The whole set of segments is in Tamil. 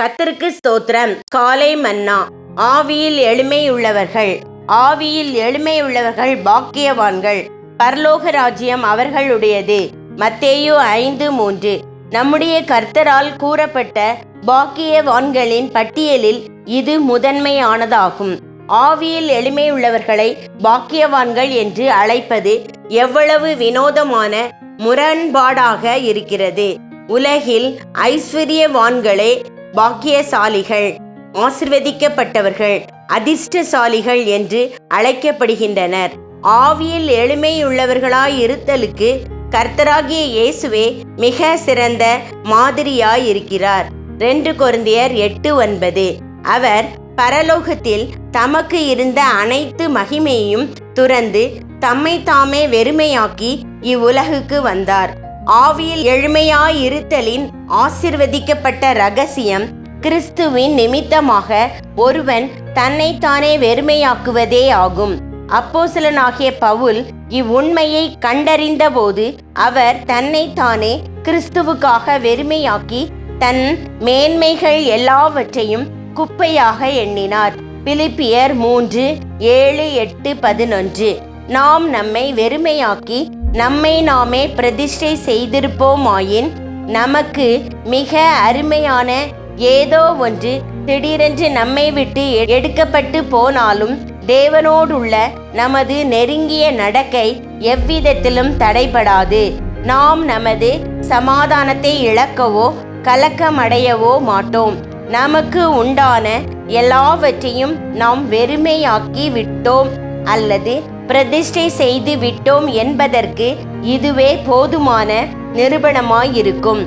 கத்தருக்கு ஸ்தோத்திரம். காலை மன்னா. ஆவியில் எளிமையுள்ளவர்கள். ஆவியில் எளிமையுள்ளவர்கள் பாக்கியவான்கள். பரலோக ராஜ்யம் அவர்களுடையது. மத்தேயு ஐந்து மூன்று. நம்முடைய கர்த்தரால் கூறப்பட்ட பாக்கியவான்களின் பட்டியலில் இது முதன்மையானதாகும். ஆவியில் எளிமையுள்ளவர்களை பாக்கியவான்கள் என்று அழைப்பது எவ்வளவு வினோதமான முரண்பாடாக இருக்கிறது. உலகில் ஐஸ்வர்யவான்களே பாக்கியசாலிகள் ஆசிர்வதிக்கப்பட்டவர்கள் அதிர்ஷ்டசாலிகள் என்று அழைக்கப்படுகின்றனர். ஆவியில் எளிமையுள்ளவர்களாய் இருத்தலுக்கு கர்த்தராகிய இயேசுவே மிக சிறந்த மாதிரியாய் இருக்கிறார் ரெண்டு கொரிந்தியர் எட்டு ஒன்பது. அவர் பரலோகத்தில் தமக்கு இருந்த அனைத்து மகிமையையும் துறந்து தம்மை தாமே வெறுமையாக்கி இவ்வுலகுக்கு வந்தார். ஆவியில் எழுமையாயிருத்தலின் ஆசிர்வதிக்கப்பட்ட ரகசியம் கிறிஸ்துவின் நிமித்தமாக ஒருவன் தன்னைத்தானே வெறுமையாக்குவதே ஆகும். அப்போசலனாகிய பவுல் இவ்வுண்மையை கண்டறிந்தபோது அவர் தன்னைத்தானே கிறிஸ்துவுக்காக வெறுமையாக்கி தன் மேன்மைகள் எல்லாவற்றையும் குப்பையாக எண்ணினார். பிலிப்பியர் மூன்று ஏழு எட்டு பதினொன்று. நாம் நம்மை வெறுமையாக்கி நம்மை நாமே பிரதிஷ்டை செய்திருப்போமாயின் நமக்கு மிக அருமையான ஏதோ ஒன்று திடீரென்று நம்மை விட்டு எடுக்கப்பட்டு போனாலும் தேவனோடுள்ள நமது நெருங்கிய நடக்கை எவ்விதத்திலும் தடைபடாது. நாம் நமது சமாதானத்தை இழக்கவோ கலக்கமடையவோ மாட்டோம். நமக்கு உண்டான எல்லாவற்றையும் நாம் வெறுமையாக்கி விட்டோம். அல்லது பிரதிஷ்டை செய்து விட்டோம் என்பதற்கு இதுவே போதுமான நிரூபணமாயிருக்கும்.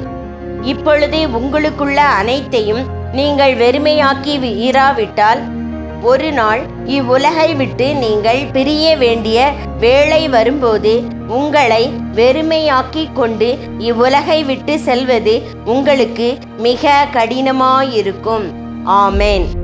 இப்பொழுதே உங்களுக்குள்ள அனைத்தையும் நீங்கள் வெறுமையாக்கி வி- இராவிட்டால் ஒரு நாள் இவ்வுலகை விட்டு நீங்கள் பிரிய வேண்டிய வேளை வரும்போது உங்களை வெறுமையாக்கி கொண்டு இவ்வுலகை விட்டு செல்வது உங்களுக்கு மிக கடினமாயிருக்கும். ஆமென்.